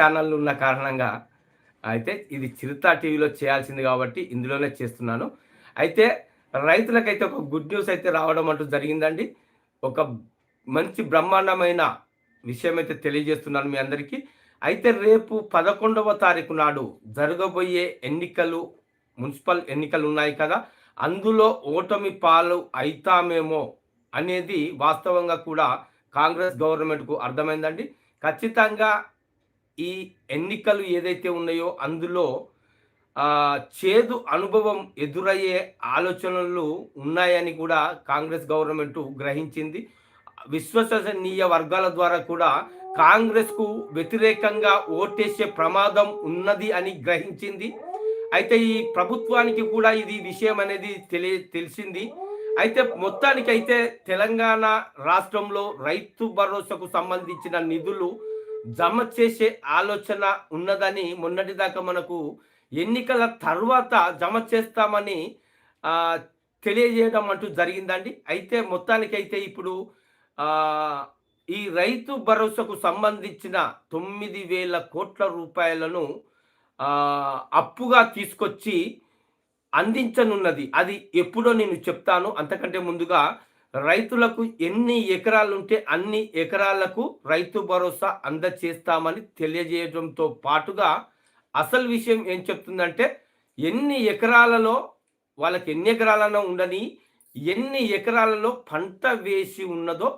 ఛానళ్ళు ఉన్న కారణంగా అయితే ఇది చిరుతా టీవీలో చేయాల్సింది కాబట్టి ఇందులోనే చేస్తున్నాను. అయితే రైతులకైతే ఒక గుడ్ న్యూస్ అయితే రావడం అంటూ జరిగిందండి. ఒక మంచి బ్రహ్మాండమైన విషయం అయితే తెలియజేస్తున్నాను మీ అందరికీ. అయితే రేపు పదకొండవ తారీఖు నాడు జరగబోయే ఎన్నికలు మున్సిపల్ ఎన్నికలు ఉన్నాయి కదా అందులో ఓటమి పాలు అవుతామేమో అనేది వాస్తవంగా కూడా కాంగ్రెస్ గవర్నమెంట్కు అర్థమైందండి. ఖచ్చితంగా ఈ ఎన్నికలు ఏదైతే ఉన్నాయో అందులో చేదు అనుభవం ఎదురయ్యే ఆలోచనలు ఉన్నాయని కూడా కాంగ్రెస్ గవర్నమెంట్ గ్రహించింది. విశ్వసనీయ వర్గాల ద్వారా కూడా కాంగ్రెస్కు వ్యతిరేకంగా ఓటేసే ప్రమాదం ఉన్నది అని గ్రహించింది. అయితే ఈ ప్రభుత్వానికి కూడా ఇది విషయం అనేది తెలియ తెలిసింది. అయితే మొత్తానికి అయితే తెలంగాణ రాష్ట్రంలో రైతు భరోసాకు సంబంధించిన నిధులు జమ చేసే ఆలోచన ఉన్నదని మొన్నటిదాకా మనకు ఎన్నికల తర్వాత జమ చేస్తామని తెలియజేయడం అంటూ జరిగిందండి. అయితే మొత్తానికైతే ఇప్పుడు ఈ రైతు భరోసాకు సంబంధించిన తొమ్మిది వేల కోట్ల రూపాయలను అప్పుగా తీసుకొచ్చి అందించనున్నది. అది ఎప్పుడో నేను చెప్తాను. అంతకంటే ముందుగా రైతులకు ఎన్ని ఎకరాలు ఉంటే అన్ని ఎకరాలకు రైతు భరోసా అందచేస్తామని తెలియజేయడంతో పాటుగా అసలు విషయం ఏం చెప్తుందంటే ఎన్ని ఎకరాలలో వాళ్ళకి ఎన్ని ఎకరాలనో ఉండని ఎన్ని ఎకరాలలో పంట వేసి ఉన్నదో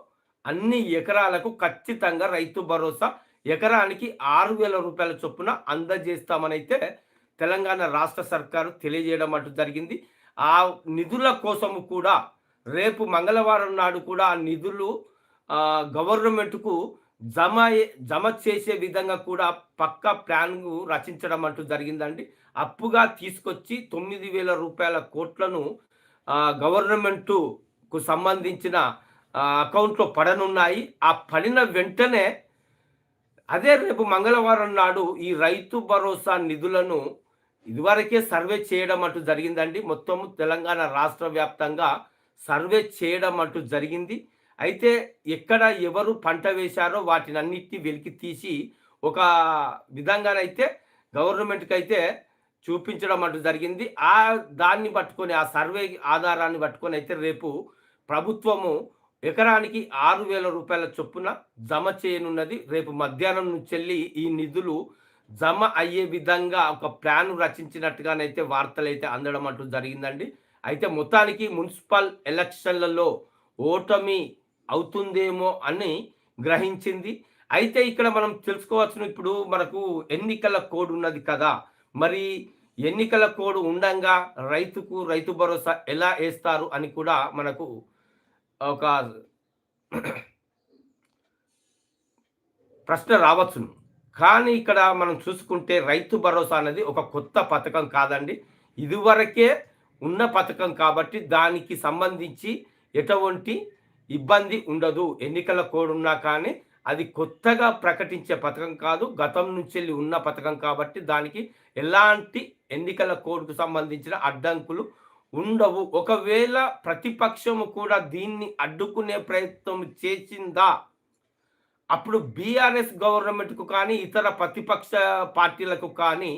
అన్ని ఎకరాలకు ఖచ్చితంగా రైతు భరోసా ఎకరానికి ఆరు వేల రూపాయల చొప్పున అందజేస్తామనైతే తెలంగాణ రాష్ట్ర సర్కారు తెలియజేయడం అంటూ జరిగింది. ఆ నిధుల కోసము కూడా రేపు మంగళవారం నాడు కూడా నిధులు గవర్నమెంట్కు జమ జమ చేసే విధంగా కూడా పక్క ప్లాన్ను రచించడం అంటూ జరిగిందండి. అప్పుగా తీసుకొచ్చి తొమ్మిది వేల రూపాయల కోట్లను గవర్నమెంటుకు సంబంధించిన అకౌంట్లో పడనున్నాయి. ఆ పడిన వెంటనే అదే రేపు మంగళవారం నాడు ఈ రైతు భరోసా నిధులను ఇదివరకే సర్వే చేయడం అంటూ జరిగిందండి. మొత్తం తెలంగాణ రాష్ట్ర వ్యాప్తంగా సర్వే చేయడం అంటూ జరిగింది. అయితే ఎక్కడ ఎవరు పంట వేశారో వాటిని అన్నిటిని వెలికి తీసి ఒక విధంగానైతే గవర్నమెంట్కి అయితే చూపించడం అంటూ జరిగింది. ఆ దాన్ని పట్టుకొని ఆ సర్వే ఆధారాన్ని పట్టుకొని అయితే రేపు ప్రభుత్వము ఎకరానికి ఆరు వేల రూపాయల చొప్పున జమ చేయనున్నది. రేపు మధ్యాహ్నం నుంచి ఈ నిధులు జమ అయ్యే విధంగా ఒక ప్లాన్ రచించినట్టుగానైతే వార్తలు అయితే అందడం అంటూ జరిగిందండి. అయితే మొత్తానికి మున్సిపల్ ఎలక్షన్లలో ఓటమి అవుతుందేమో అని గ్రహించింది. అయితే ఇక్కడ మనం తెలుసుకోవాల్సిన ఇప్పుడు మనకు ఎన్నికల కోడ్ ఉన్నది కదా. మరి ఎన్నికల కోడ్ ఉండంగా రైతుకు రైతు భరోసా ఎలా వేస్తారు అని కూడా మనకు ఒక ప్రశ్న రావచ్చును. కానీ ఇక్కడ మనం చూసుకుంటే రైతు భరోసా అనేది ఒక కొత్త పథకం కాదండి. ఇదివరకే ఉన్న పథకం కాబట్టి దానికి సంబంధించి ఎటువంటి ఇబ్బంది ఉండదు. ఎన్నికల కోడ్ ఉన్నా కానీ అది కొత్తగా ప్రకటించే పథకం కాదు. గతం నుంచి వెళ్ళి ఉన్న పథకం కాబట్టి దానికి ఎలాంటి ఎన్నికల కోడ్కు సంబంధించిన అడ్డంకులు ఉండవు. ఒకవేళ ప్రతిపక్షము కూడా దీన్ని అడ్డుకునే ప్రయత్నం చేసిందా? అప్పుడు బీఆర్ఎస్ గవర్నమెంట్కు కానీ ఇతర ప్రతిపక్ష పార్టీలకు కానీ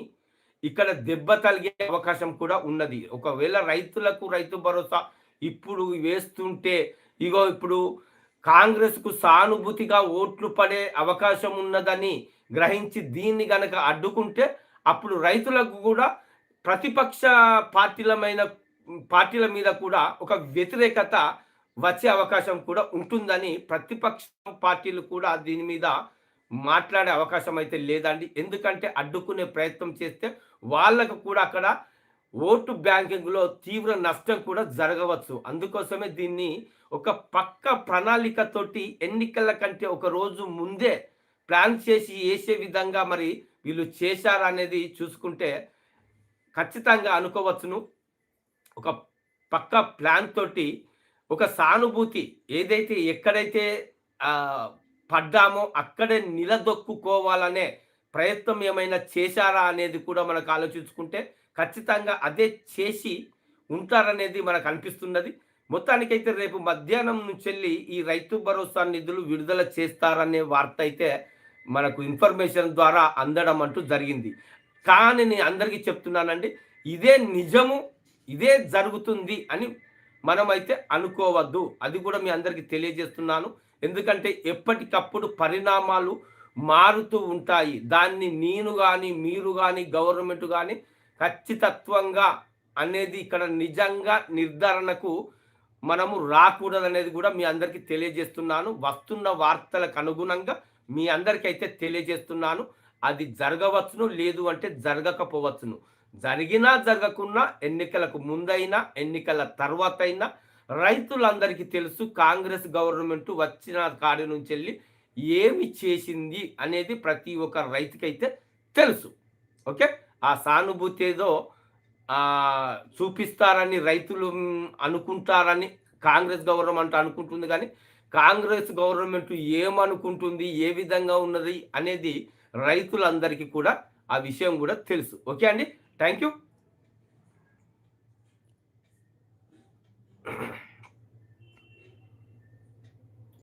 ఇక్కడ దెబ్బ తలిగే అవకాశం కూడా ఉన్నది. ఒకవేళ రైతులకు రైతు భరోసా ఇప్పుడు వేస్తుంటే ఇగో ఇప్పుడు కాంగ్రెస్కు సానుభూతిగా ఓట్లు పడే అవకాశం ఉన్నదని గ్రహించి దీన్ని గనక అడ్డుకుంటే అప్పుడు రైతులకు కూడా ప్రతిపక్ష పార్టీలమైన పార్టీల మీద కూడా ఒక వ్యతిరేకత వచ్చే అవకాశం కూడా ఉంటుందని ప్రతిపక్ష పార్టీలు కూడా దీని మీద మాట్లాడే అవకాశం అయితే లేదండి. ఎందుకంటే అడ్డుకునే ప్రయత్నం చేస్తే వాళ్ళకు కూడా అక్కడ ఓటు బ్యాంకింగ్లో తీవ్ర నష్టం కూడా జరగవచ్చు. అందుకోసమే దీన్ని ఒక పక్క ప్రణాళికతోటి ఎన్నికల కంటే ఒక రోజు ముందే ప్లాన్ చేసి వేసే విధంగా మరి వీళ్ళు చేశారా అనేది చూసుకుంటే ఖచ్చితంగా అనుకోవచ్చును. ఒక పక్క ప్లాన్ తోటి ఒక సానుభూతి ఏదైతే ఎక్కడైతే పడ్డామో అక్కడే నిలదొక్కుకోవాలనే ప్రయత్నం ఏమైనా చేశారా అనేది కూడా మనకు ఆలోచించుకుంటే ఖచ్చితంగా అదే చేసి ఉంటారనేది మనకు అనిపిస్తున్నది. మొత్తానికైతే రేపు మధ్యాహ్నం నుంచి వెళ్ళి ఈ రైతు భరోసా నిధులు విడుదల చేస్తారనే వార్త అయితే మనకు ఇన్ఫర్మేషన్ ద్వారా అందడం అంటూ జరిగింది. కానీ నేను అందరికీ చెప్తున్నానండి ఇదే నిజము ఇదే జరుగుతుంది అని మనమైతే అనుకోవద్దు. అది కూడా మీ అందరికీ తెలియజేస్తున్నాను. ఎందుకంటే ఎప్పటికప్పుడు పరిణామాలు మారుతూ ఉంటాయి. దాన్ని నేను కానీ మీరు కానీ గవర్నమెంట్ కానీ ఖచ్చితత్వంగా అనేది ఇక్కడ నిజంగా నిర్ధారణకు మనము రాకూడదు అనేది కూడా మీ అందరికీ తెలియజేస్తున్నాను. వస్తున్న వార్తలకు అనుగుణంగా మీ అందరికీ అయితే తెలియజేస్తున్నాను. అది జరగవచ్చును లేదు అంటే జరగకపోవచ్చును. జరిగినా జరగకున్నా ఎన్నికలకు ముందైనా ఎన్నికల తర్వాత అయినా రైతులందరికీ తెలుసు కాంగ్రెస్ గవర్నమెంట్ వచ్చిన కాడి నుంచి వెళ్ళి ఏమి చేసింది అనేది ప్రతి ఒక్క రైతుకైతే తెలుసు. ఓకే? ఆ సానుభూతి ఏదో చూపిస్తారని రైతులు అనుకుంటారని కాంగ్రెస్ గవర్నమెంట్ అనుకుంటుంది కానీ కాంగ్రెస్ గవర్నమెంట్ ఏమనుకుంటుంది ఏ విధంగా ఉన్నది అనేది రైతులందరికీ కూడా ఆ విషయం కూడా తెలుసు. ఓకే అండి? Thank you.